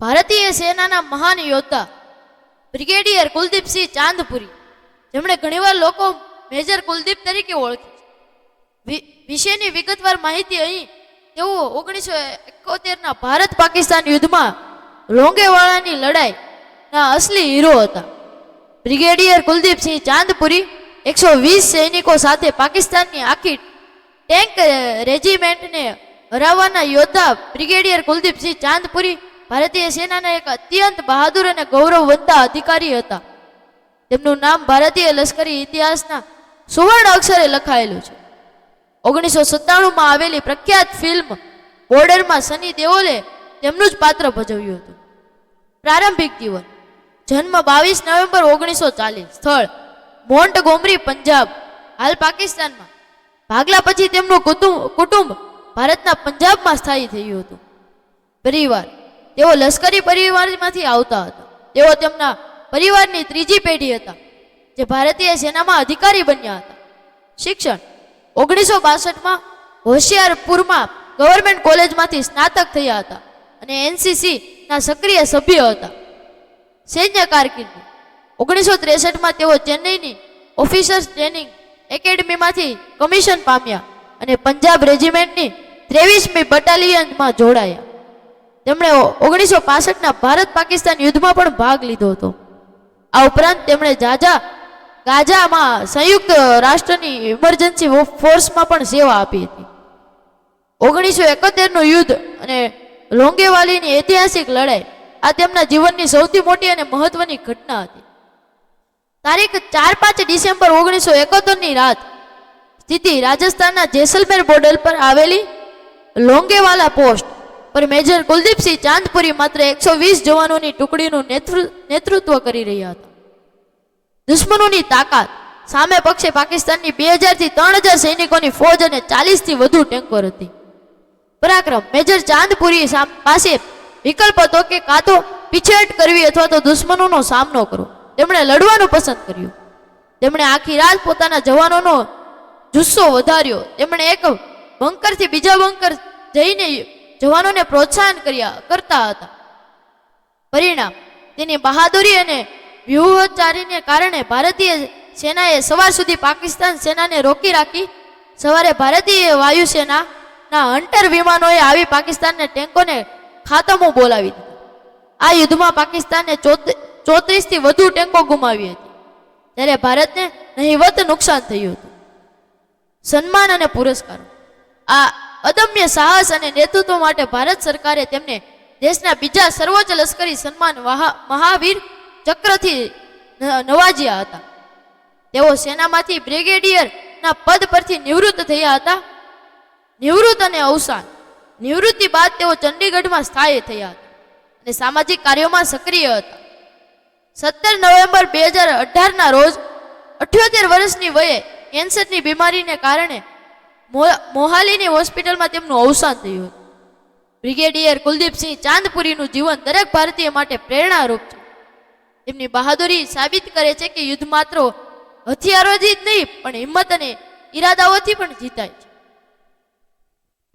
ભારતીય સેનાના મહાન યોદ્ધા, બ્રિગેડિયર કુલદીપસિંહ ચાંદપુરી, જેમણે ઘણીવાર લોકો મેજર કુલદીપ તરીકે ઓળખે વિશેની વિગતવાર માહિતી અહીં, તેઓ ઓગણીસો એકોતેરના ભારત પાકિસ્તાન યુદ્ધમાં લોંગેવાળાની લડાઈના અસલી હીરો હતા. બ્રિગેડિયર કુલદીપસિંહ ચાંદપુરી એકસો વીસ સૈનિકો સાથે પાકિસ્તાનની આખી ટેન્ક, રેજિમેન્ટને હરાવવાના યોદ્ધા બ્રિગેડિયર કુલદીપસિંહ ચાંદપુરી ભારતીય સેનાના એક અત્યંત બહાદુર અને ગૌરવવંતા અધિકારી હતા. તેમનું નામ ભારતીય લશ્કરી ઇતિહાસના સુવર્ણ અક્ષરે લખાયેલું છે. ઓગણીસો સત્તાણુંમાં આવેલી પ્રખ્યાત ફિલ્મ બોર્ડરમાં સની દેઓલે તેમનું જ પાત્ર ભજવ્યું હતું. પ્રારંભિક જીવન જન્મ બાવીસ નવેમ્બર ઓગણીસો ચાલીસ, સ્થળ મોન્ટ ગોમરી પંજાબ, હાલ પાકિસ્તાનમાં. ભાગલા પછી તેમનું કુટુંબ ભારતના પંજાબમાં સ્થાયી થયું હતું. પરિવાર તેઓ લશ્કરી પરિવારમાંથી આવતા હતા. તેઓ તેમના પરિવારની ત્રીજી પેઢી હતા, જે ભારતીય સેનામાં અધિકારી બન્યા હતા. શિક્ષણ ઓગણીસો બાસઠમાં હોશિયારપુરમાં ગવર્મેન્ટ કોલેજમાંથી સ્નાતક થયા હતા અને એનસીસીના સક્રિય સભ્ય હતા. સૈન્ય કારકિર્દી ઓગણીસો ત્રેસઠમાં તેઓ ચેન્નઈની ઓફિસર્સ ટ્રેનિંગ એકેડમીમાંથી કમિશન પામ્યા અને પંજાબ રેજિમેન્ટની ત્રેવીસમી બટાલિયનમાં જોડાયા. તેમણે ઓગણીસો પાસઠના ભારત પાકિસ્તાન યુદ્ધમાં પણ ભાગ લીધો હતો. આ ઉપરાંત તેમણે જાજા ગાઝામાં સંયુક્ત રાષ્ટ્રની ઇમરજન્સી ફોર્સમાં પણ સેવા આપી હતી. ઓગણીસો એકોતેરનું યુદ્ધ અને લોંગેવાલીની ઐતિહાસિક લડાઈ, આ તેમના જીવનની સૌથી મોટી અને મહત્વની ઘટના હતી. તારીખ ચાર પાંચ ડિસેમ્બર ઓગણીસો એકોતેરની રાત, સ્થિતિ રાજસ્થાનના જેસલમેર બોર્ડર પર આવેલી લોંગેવાલા પોસ્ટ પર મેજર કુલદીપસિંહ ચાંદપુરી માત્ર એકસો વીસ જવાનોની ટુકડીનું નેતૃત્વ કરી રહ્યા હતા. દુશ્મનોની તાકાત, સામે પક્ષે પાકિસ્તાનની બે હજારથી ત્રણ હજાર સૈનિકોની ફોજ અને ચાલીસથી વધુ ટેન્કર હતી. પરાક્રમ, મેજર ચાંદપુરી પાસે વિકલ્પ હતો કે કાં તો પીછેહટ કરવી અથવા તો દુશ્મનોનો સામનો કરવો. તેમણે લડવાનું પસંદ કર્યું. તેમણે આખી રાત પોતાના જવાનોનો જુસ્સો વધાર્યો. તેમણે એક બંકરથી બીજા બંકર જઈને જવાનોને પ્રોત્સાહન કર્યા, કરતા હતા. પરિણામ, તેની બહાદુરી અને વ્યૂહચારીને કારણે ભારતીય સેનાએ સવાર સુધી પાકિસ્તાન સેનાને રોકી રાખી, સવારે ભારતીય વાયુસેનાના હન્ટર વિમાનોએ આવી પાકિસ્તાનને ટેન્કોને ખાતમો બોલાવી દીધી. આ યુદ્ધમાં પાકિસ્તાને ચોત્રીસથી વધુ ટેન્કો ગુમાવી હતી. ત્યારે ભારતને નહીવત નુકસાન થયું હતું. સન્માન અને પુરસ્કારો. આ અદમ્ય સાહસ અને નેતૃત્વ માટે ભારત સરકારે તેમને દેશના બીજા સર્વોચ્ચ લશ્કરી સન્માન મહાવીર ચક્રથી નવાજ્યા હતા. તેઓ સેનામાંથી બ્રિગેડિયરના પદ પરથી નિવૃત્ત થયા હતા. નિવૃત્ત અને અવસાન. નિવૃત્તિ બાદ તેઓ ચંડીગઢમાં સ્થાયી થયા હતા અને સામાજિક કાર્યોમાં સક્રિય હતા. સત્તર નવેમ્બર બે હજાર અઢારના રોજ અઠ્યોતેર વર્ષની વયે કેન્સરની બીમારીને કારણે મોહાલીની હોસ્પિટલમાં તેમનું અવસાન થયું હતું. બ્રિગેડિયર કુલદીપસિંહ ચાંદપુરીનું જીવન દરેક ભારતીય માટે પ્રેરણારૂપ છે. તેમની બહાદુરી સાબિત કરે છે કે યુદ્ધ માત્ર હથિયારોથી જ નહીં, પણ હિંમત અને ઈરાદાઓથી પણ જીતાય છે.